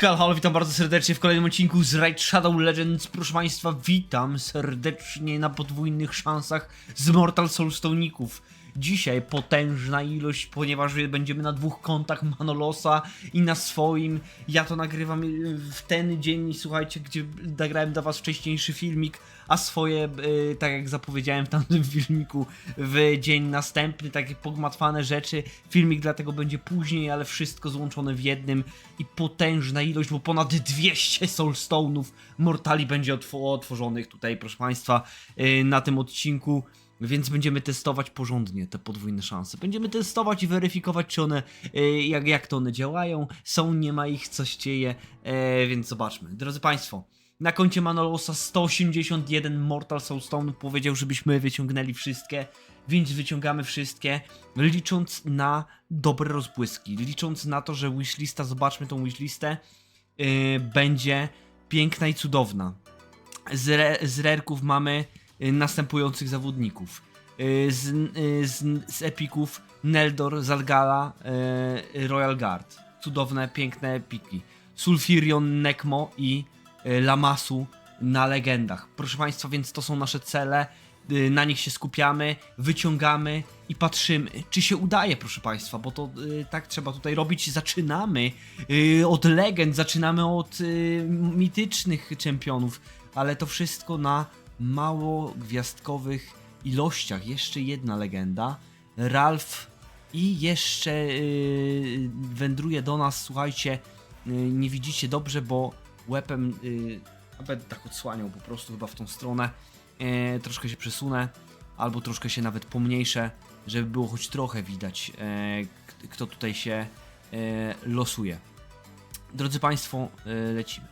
Halo, halo, witam bardzo serdecznie w kolejnym odcinku z Raid Shadow Legends. Proszę Państwa, witam serdecznie na podwójnych szansach z Mortal Soulstoników. Dzisiaj potężna ilość, ponieważ będziemy na dwóch kontach Manolosa i na swoim. Ja to nagrywam w ten dzień, słuchajcie, gdzie nagrałem dla Was wcześniejszy filmik, a swoje, y, tak jak zapowiedziałem w tamtym filmiku, w dzień następny, takie pogmatwane rzeczy. Filmik dlatego będzie później, ale wszystko złączone w jednym i potężna ilość, bo ponad 200 Soulstone'ów Mortali będzie otw- otworzonych tutaj, proszę Państwa, y, na tym odcinku. Więc będziemy testować porządnie te podwójne szanse. Będziemy testować i weryfikować, czy one, y, jak, jak to one działają. Są, nie ma ich, coś dzieje, e, więc zobaczmy. Drodzy Państwo, na koncie Manolosa 181 Mortal Soulstone'ów powiedział, żebyśmy wyciągnęli wszystkie, więc wyciągamy wszystkie, licząc na dobre rozbłyski, licząc na to, że wishlista, zobaczmy tą wishlistę, yy, będzie piękna i cudowna. Z, re, z rerków mamy następujących zawodników. Y, Z, y, z, z epików Neldor, Zalgala, y, Royal Guard. Cudowne, piękne epiki. Sulfirion, Nekmo i y, Lamasu na legendach. Proszę Państwa, więc to są nasze cele. y, Na nich się skupiamy, wyciągamy i patrzymy, czy się udaje, proszę Państwa, bo to y, tak trzeba tutaj robić. Zaczynamy y, od legend, zaczynamy od y, mitycznych czempionów, ale to wszystko na mało gwiazdkowych ilościach. Jeszcze jedna legenda. Ralph i jeszcze yy, wędruje do nas, słuchajcie, yy, nie widzicie dobrze, bo łepem, yy, będę tak odsłaniał po prostu chyba w tą stronę, yy, troszkę się przesunę, albo troszkę się nawet pomniejszę, żeby było choć trochę widać, yy, kto tutaj się yy, losuje. Drodzy Państwo, yy, lecimy.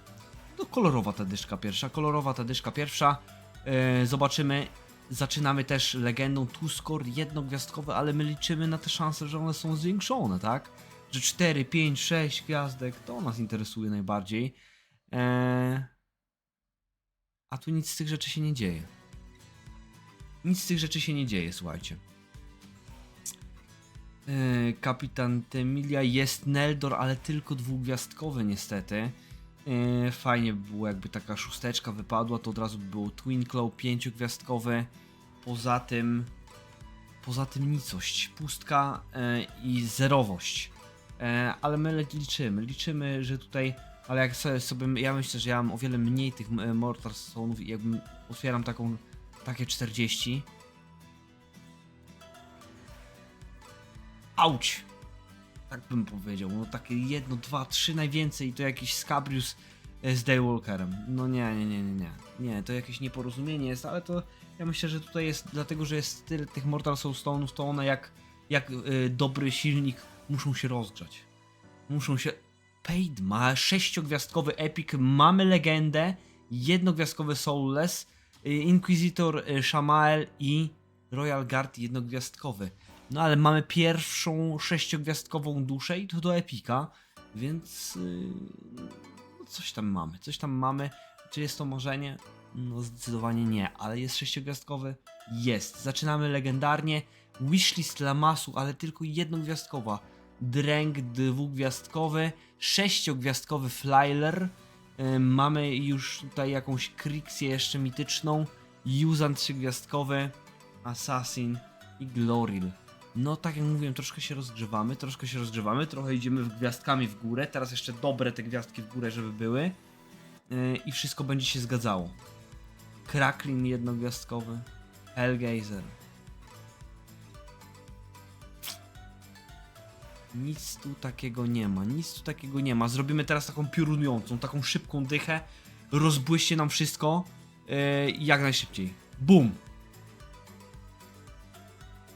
No kolorowa ta dyszka pierwsza, kolorowa ta dyszka pierwsza. Yy, zobaczymy. Zaczynamy też legendą Tuskor jednogwiazdkowe, ale my liczymy na te szanse, że one są zwiększone, tak? Że 4, 5, 6 gwiazdek, to nas interesuje najbardziej. Eee... A tu nic z tych rzeczy się nie dzieje. Nic z tych rzeczy się nie dzieje, słuchajcie. Eee, Kapitan Temilia jest Neldor, ale tylko dwugwiazdkowy niestety. Eee, Fajnie by było, jakby taka szósteczka wypadła, to od razu by było Twinklow pięciogwiazdkowy. Poza tym, poza tym nicość, pustka e, i zerowość. E, ale my liczymy, liczymy, że tutaj, ale jak sobie, sobie ja myślę, że ja mam o wiele mniej tych e, Mortal Stone'ów i jakbym otwieram taką, takie 40. Auć! Tak bym powiedział, no takie jedno, dwa, trzy najwięcej i to jakiś Scabrius e, z Daywalkerem. No nie, nie, nie, nie, nie. Nie, to jakieś nieporozumienie jest, ale to ja myślę, że tutaj jest, dlatego że jest tyle tych Mortal Soul Stone'ów, to one jak, jak y, dobry silnik muszą się rozgrzać. Muszą się... Paid ma sześciogwiazdkowy epic, mamy legendę, jednogwiazdkowy Soulless, y, Inquisitor, Shamael i Royal Guard jednogwiazdkowy. No ale mamy pierwszą sześciogwiazdkową duszę i to do epika, więc yy, coś tam mamy, coś tam mamy. Czy jest to marzenie? No zdecydowanie nie, ale jest sześciogwiazdkowy? Jest. Zaczynamy legendarnie. Wishlist Lamasu, ale tylko jednogwiazdkowa. Dręg dwugwiazdkowy, sześciogwiazdkowy Flyler. Yy, mamy już tutaj jakąś Krixię jeszcze mityczną. Yuzan trzygwiazdkowy, Assassin i Gloril. No tak jak mówiłem, troszkę się rozgrzewamy, troszkę się rozgrzewamy, trochę idziemy w gwiazdkami w górę. Teraz jeszcze dobre te gwiazdki w górę, żeby były. Yy, I wszystko będzie się zgadzało. Kraklin jednogwiazdkowy, Hellgeiser. Nic tu takiego nie ma, nic tu takiego nie ma. Zrobimy teraz taką piorunującą, taką szybką dychę. Rozbłyście nam wszystko yy, jak najszybciej. Bum!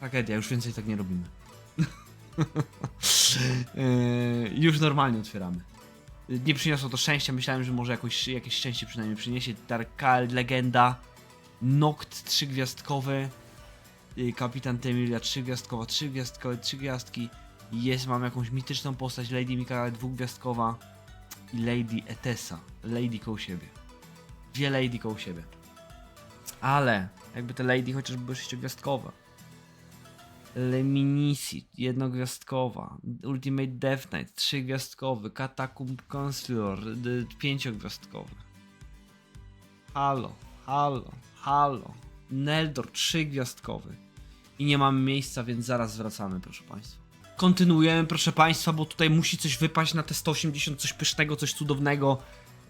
Tragedia, już więcej tak nie robimy. Yy, już normalnie otwieramy. Nie przyniosło to szczęścia, myślałem, że może jakoś, jakieś szczęście przynajmniej przyniesie. Darkal, Legenda, Noct trzygwiazdkowy, yy, Kapitan Temilia trzygwiazdkowa, trzygwiazdkowe, trzy gwiazdki. Jest, mam jakąś mityczną postać, Lady Mikala dwugwiazdkowa i Lady Etesa, Lady koło siebie. Dwie Lady koło siebie. Ale, jakby te Lady chociaż były sześciogwiazdkowe. Leminisi, jednogwiazdkowa. Ultimate Death Knight, trzygwiazdkowy. Catacomb Consulor, pięciogwiazdkowy. Halo, halo, halo. Neldor, trzygwiazdkowy. I nie mamy miejsca, więc zaraz wracamy, proszę Państwa. Kontynuujemy, proszę Państwa, bo tutaj musi coś wypaść na te 180, coś pysznego, coś cudownego.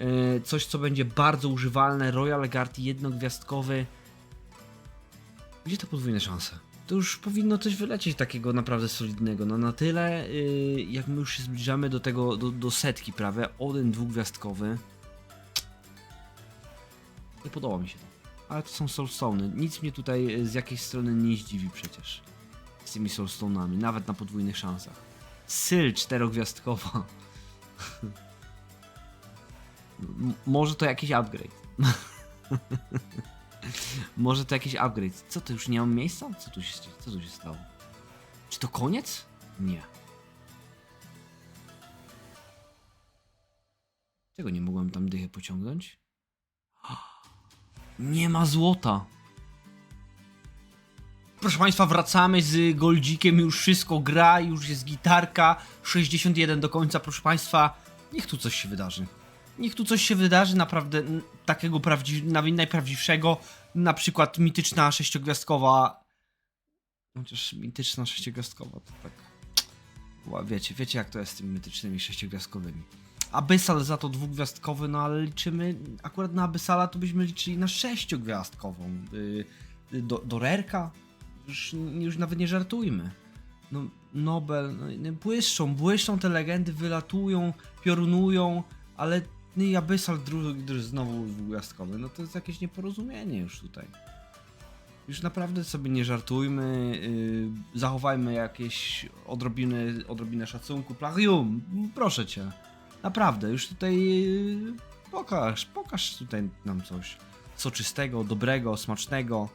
Yy, coś, co będzie bardzo używalne. Royal Guard jednogwiazdkowy. Gdzie te podwójne szanse? To już powinno coś wylecieć takiego naprawdę solidnego. No na tyle, yy, jak my już się zbliżamy do tego, do, do setki prawie, Odin dwugwiazdkowy. Nie podoba mi się to. Ale to są soulstone'y. Nic mnie tutaj y, z jakiejś strony nie zdziwi przecież. Z tymi soulstone'ami, nawet na podwójnych szansach. Syl czterogwiazdkowa. Może to jakiś upgrade. może to jakiś upgrade. Co to już nie mam miejsca? Co tu się, co tu się stało? Czy to koniec? Nie. Czego nie mogłem tam dychę pociągnąć? Nie ma złota. Proszę Państwa, wracamy z Goldzikiem, już wszystko gra, już jest gitarka, 61 do końca, proszę Państwa, niech tu coś się wydarzy. Niech tu coś się wydarzy, naprawdę takiego prawdzi- najprawdziwszego, na przykład mityczna sześciogwiazdkowa, chociaż mityczna sześciogwiazdkowa to tak, wiecie, wiecie jak to jest z tymi mitycznymi sześciogwiazdkowymi. Abyssal za to dwugwiazdkowy, no ale liczymy, akurat na Abyssala to byśmy liczyli na sześciogwiazdkową. Yy, do, do Rerka? Już, już nawet nie żartujmy. No, Nobel, no, no, błyszczą, błyszczą te legendy, wylatują, piorunują, ale no i Abyssal dru, dru, znowu dwugwiazdkowy, no to jest jakieś nieporozumienie już tutaj. Już naprawdę sobie nie żartujmy, yy, zachowajmy jakieś odrobiny, odrobinę szacunku. Plagium, proszę cię. Naprawdę, już tutaj yy, pokaż, pokaż tutaj nam coś soczystego, dobrego, smacznego.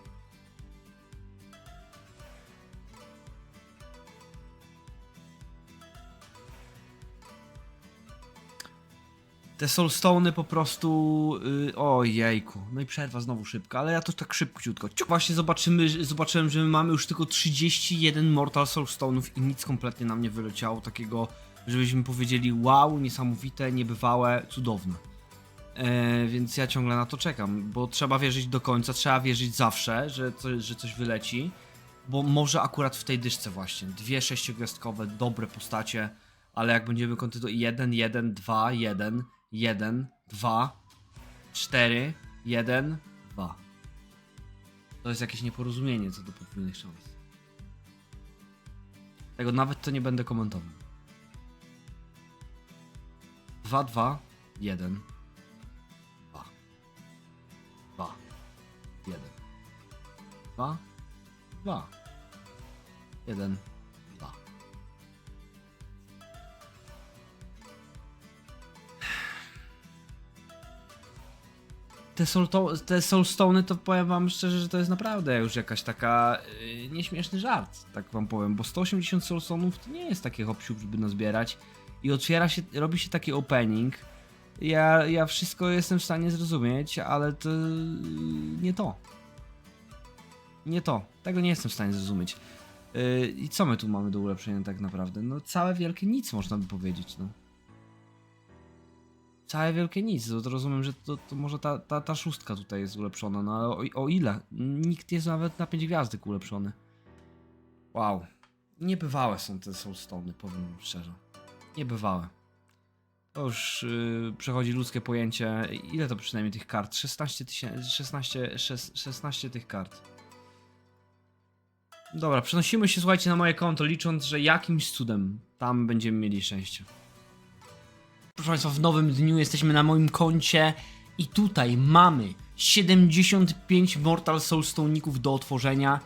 Te soulstone'y po prostu. Yy, ojejku. No i przerwa znowu szybka, ale ja to tak szybciutko. Ciuk. Właśnie zobaczymy, zobaczyłem, że my mamy już tylko 31 Mortal Soulstone'ów i nic kompletnie nam nie wyleciało takiego, żebyśmy powiedzieli wow, niesamowite, niebywałe, cudowne. E, więc ja ciągle na to czekam, bo trzeba wierzyć do końca, trzeba wierzyć zawsze, że, że coś wyleci, bo może akurat w tej dyszce właśnie, dwie sześciogwiazdkowe, dobre postacie, ale jak będziemy kontynuować 1, 1, 2, 1, 1, 2, 4, 1, 2. To jest jakieś nieporozumienie co do podwójnych szans. Tego nawet to nie będę komentował. 2, 2, 1, 2, 2, 1, 2, 2, 1, Te, soulto- te soulstone'y to powiem wam szczerze, że to jest naprawdę już jakaś taka yy, nieśmieszny żart, tak wam powiem, bo 180 soulstone'ów to nie jest takie hop żeby nazbierać i otwiera się, robi się taki opening. Ja, ja wszystko jestem w stanie zrozumieć, ale to yy, nie to. Nie to. Tego nie jestem w stanie zrozumieć. Yy, I co my tu mamy do ulepszenia tak naprawdę? No całe wielkie nic można by powiedzieć, no. Całe wielkie nic, to, rozumiem, że to, to może ta, ta, ta szóstka tutaj jest ulepszona, no ale o, o ile? Nikt jest nawet na 5 gwiazdek ulepszony. Wow. Niebywałe są te soulstone'y, powiem szczerze. Niebywałe. To już yy, przechodzi ludzkie pojęcie. Ile to przynajmniej tych kart? 16 tysięcy, 16, 16, 16 tych kart. Dobra, przenosimy się, słuchajcie, na moje konto, licząc, że jakimś cudem tam będziemy mieli szczęście. Proszę Państwa, w nowym dniu jesteśmy na moim koncie i tutaj mamy 75 Mortal Soulstone'ników do otworzenia.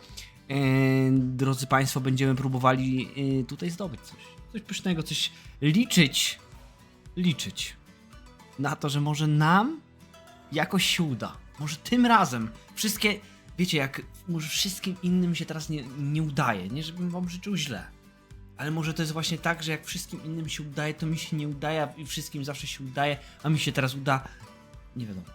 Eee, drodzy Państwo, będziemy próbowali e, tutaj zdobyć coś. Coś pysznego, coś liczyć. Liczyć. Na to, że może nam jakoś się uda. Może tym razem wszystkie. Wiecie, jak może wszystkim innym się teraz nie, nie udaje. Nie, żebym Wam życzył źle. Ale może to jest właśnie tak, że jak wszystkim innym się udaje, to mi się nie udaje, i wszystkim zawsze się udaje, a mi się teraz uda. Nie wiadomo.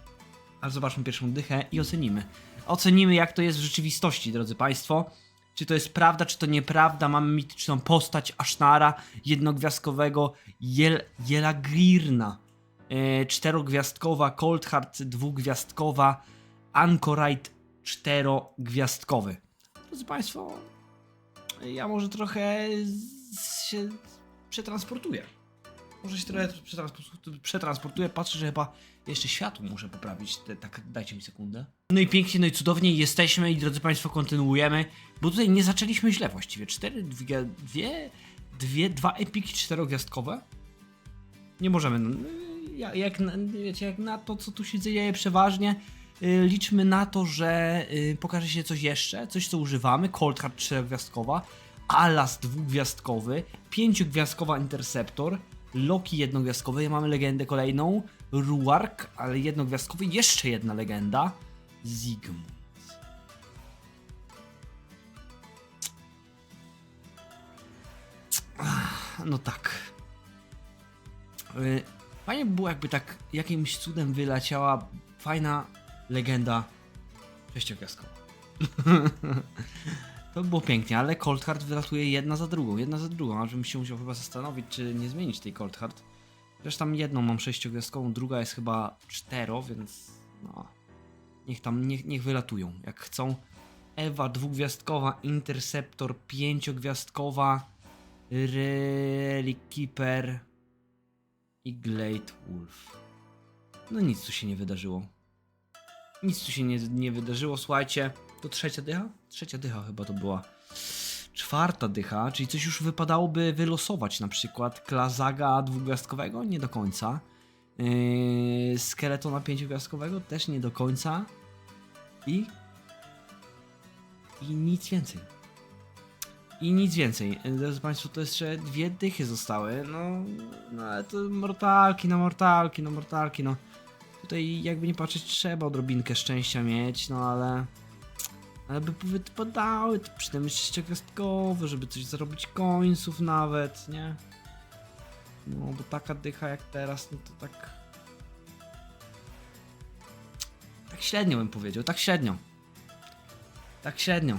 Ale zobaczmy pierwszą dychę i ocenimy. Ocenimy, jak to jest w rzeczywistości, drodzy Państwo. czy to jest prawda, czy to nieprawda. Mamy mityczną postać Ashnara, jednogwiazdkowego Jel Jelagrirna, e, czterogwiazdkowa, Cold Heart dwugwiazdkowa, Anchorite czterogwiazdkowy. Drodzy Państwo, ja może trochę się przetransportuję. Może się trochę przetransportuję. Patrzę, że chyba jeszcze światło muszę poprawić. Te, tak, dajcie mi sekundę. No i pięknie, no i cudownie jesteśmy i drodzy Państwo, kontynuujemy. Bo tutaj nie zaczęliśmy źle właściwie. Cztery, dwie, dwie, dwie dwa epiki czterogwiazdkowe. Nie możemy. no, ja- Jak, wiecie, jak na to, co tu się dzieje przeważnie, liczmy na to, że y, pokaże się coś jeszcze, coś co używamy. Cold Heart czterogwiazdkowa, Alas dwugwiazdkowy, pięciogwiazdkowa Interceptor, Loki jednogwiazdkowy, ja mamy legendę kolejną, Ruark, ale jednogwiazdkowy, jeszcze jedna legenda, Zigmund. No tak. Y, Fajnie by było, jakby tak jakimś cudem wyleciała fajna legenda sześciogwiazdkowa. to by było pięknie, ale Cold Heart wylatuje jedna za drugą, jedna za drugą, aż bym się musiał chyba zastanowić, czy nie zmienić tej Cold Heart. Zresztą tam jedną mam sześciogwiazdkową, druga jest chyba cztero, więc no... Niech tam, niech, niech wylatują, jak chcą. Ewa dwugwiazdkowa, Interceptor pięciogwiazdkowa, Relic Keeper i Glade Wolf. No nic tu się nie wydarzyło. Nic tu się nie, nie wydarzyło, słuchajcie. To trzecia dycha? Trzecia dycha chyba to była. Czwarta dycha, czyli coś już wypadałoby wylosować, na przykład Klazaga dwugwiazdkowego? Nie do końca. Yy, Skeletona pięciogwiazdkowego? Też nie do końca. I... I nic więcej. I nic więcej. Drodzy Państwo, to jeszcze dwie dychy zostały. No, no ale to mortalki, no mortalki, no mortalki, no. Tutaj jakby nie patrzeć, trzeba odrobinkę szczęścia mieć, no ale... Ale by wypadały przynajmniej sześciogwiazdkowe, żeby coś zarobić końców nawet, nie? No, bo taka dycha jak teraz, no to tak... Tak średnio bym powiedział, tak średnio. Tak średnio.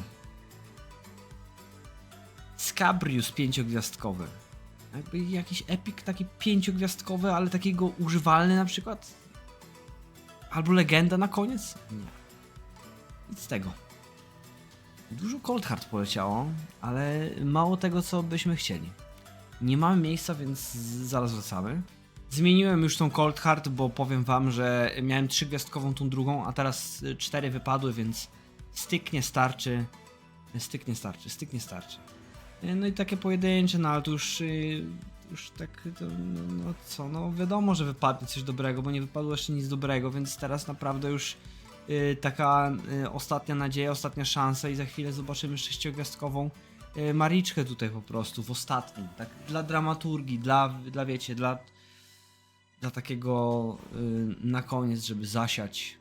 Scabrius pięciogwiazdkowy. Jakby jakiś epik taki pięciogwiazdkowy, ale takiego używalny na przykład? Albo legenda na koniec? Nie. Nic z tego. Dużo Cold Heart poleciało, ale mało tego, co byśmy chcieli. Nie mamy miejsca, więc zaraz wracamy. Zmieniłem już tą Cold Heart, bo powiem wam, że miałem trzygwiazdkową tą drugą, a teraz y, cztery wypadły, więc styk nie starczy. Styk nie starczy, styk nie starczy. Y, No i takie pojedyncze, no ale to już, y, już tak, to, no, no co, no wiadomo, że wypadnie coś dobrego, bo nie wypadło jeszcze nic dobrego, więc teraz naprawdę już y, taka y, ostatnia nadzieja, ostatnia szansa i za chwilę zobaczymy sześciogwiazdkową y, Mariczkę tutaj po prostu w ostatnim, tak dla dramaturgii, dla, dla wiecie, dla, dla takiego y, na koniec, żeby zasiać.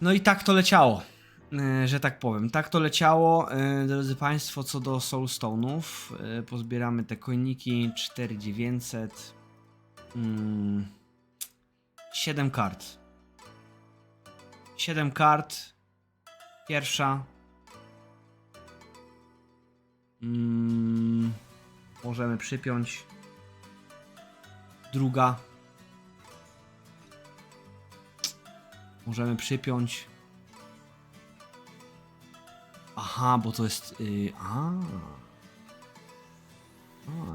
No i tak to leciało, że tak powiem. Tak to leciało, y, drodzy Państwo, co do Soulstone'ów. Y, Pozbieramy te koiniki 4900. Mm, 7 kart. 7 kart. Pierwsza. Mm, możemy przypiąć. Druga. Możemy przypiąć. Aha, bo to jest. Yy, a.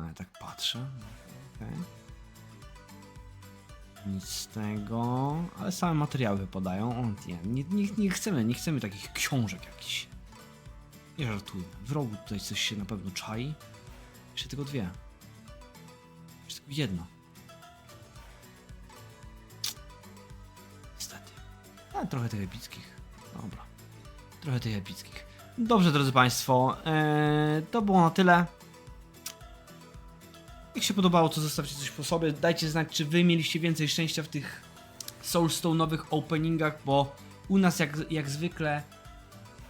Ja tak patrzę. Okej. Nic z tego, ale same materiały wypadają. O, nie, nie, nie, nie chcemy, nie chcemy takich książek jakichś. Nie żartujmy. W rogu tutaj coś się na pewno czai. Jeszcze tylko dwie. Jeszcze tylko jedna. Niestety. Ale trochę tych epickich. Dobra. Trochę tych epickich. Dobrze, drodzy Państwo. Eee, to było na tyle. Jak się podobało, to zostawcie coś po sobie. Dajcie znać, czy wy mieliście więcej szczęścia w tych Soulstone'owych openingach, bo u nas jak, jak zwykle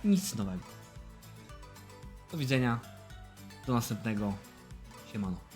nic nowego. Do widzenia. Do następnego. Siemano.